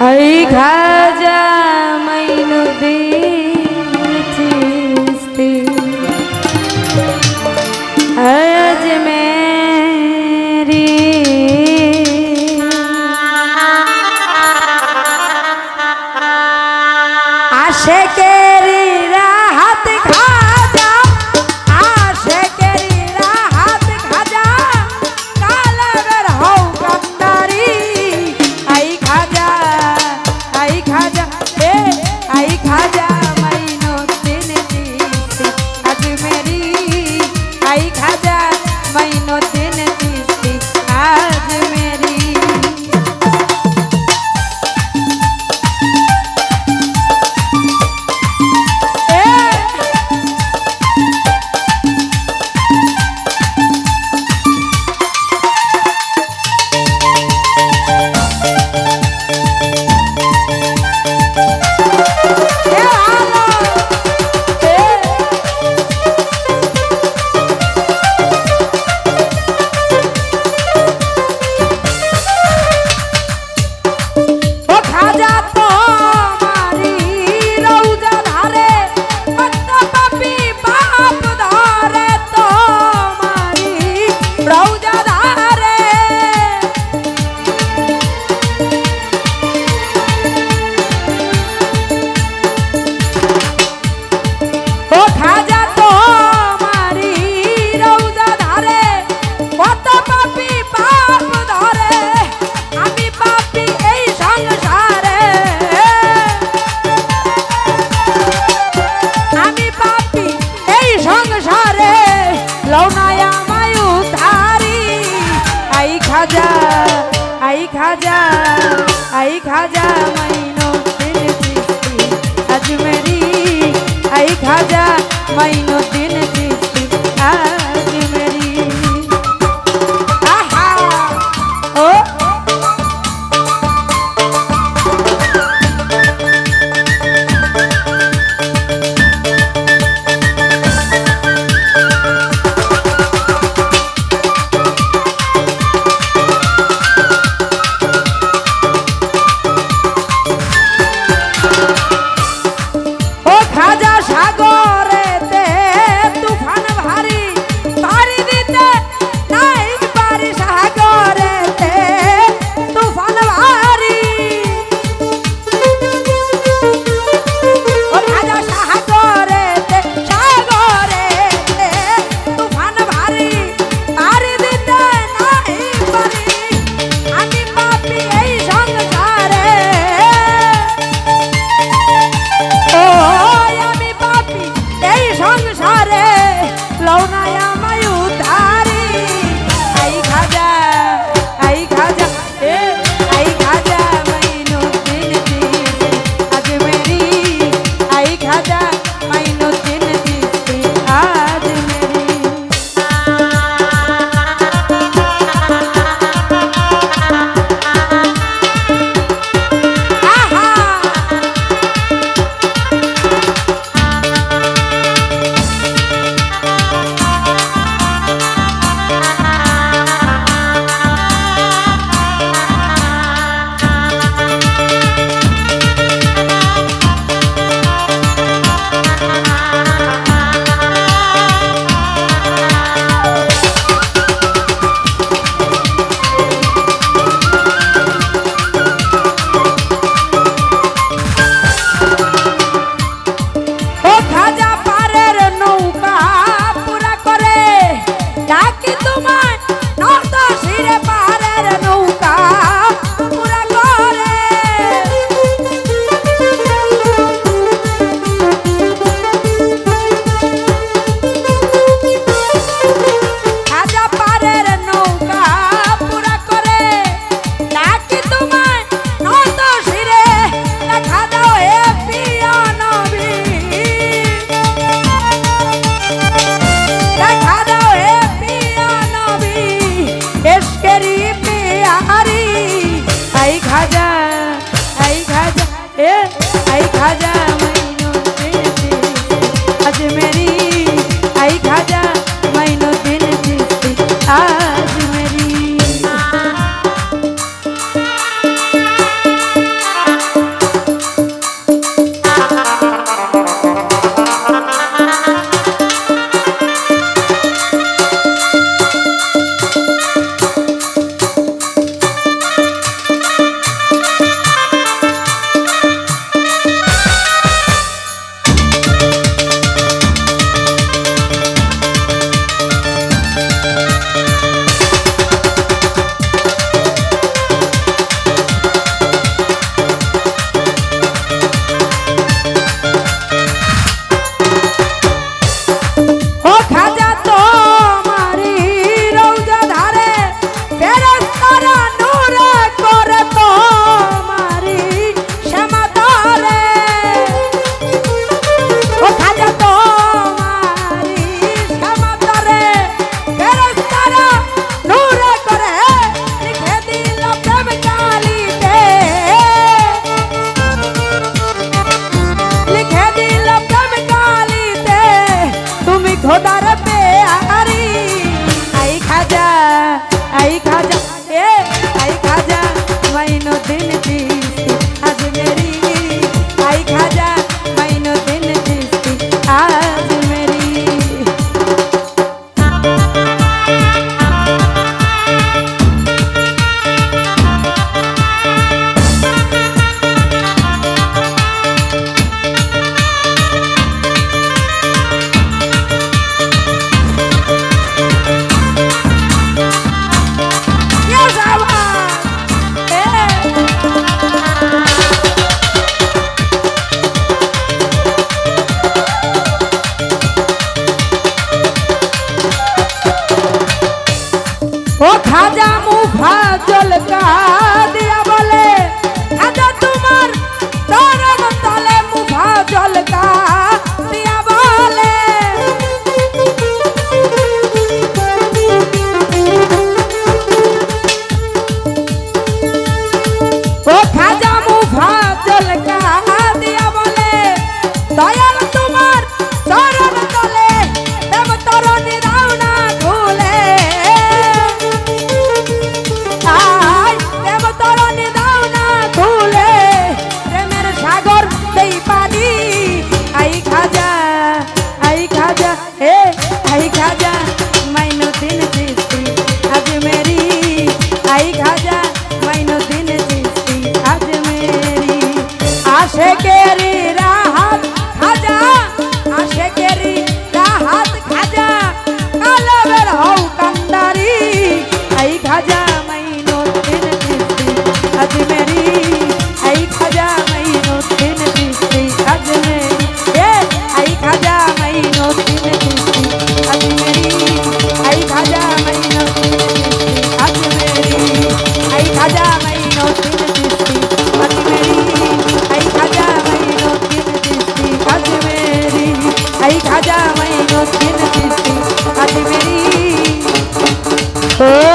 এই খাজা মাইনুদ্দিস্তি আজ মেরি। আশেকে লওনায়া মায়ু তারি আই খাজা আই খাজা আই খাজা মাইনো দিল চিস্তি আজমেরি আই খাজা মাইনো खाजा मुफा जलका आई खाजा मैं नोस्किन किस्ती आज मेरी ओ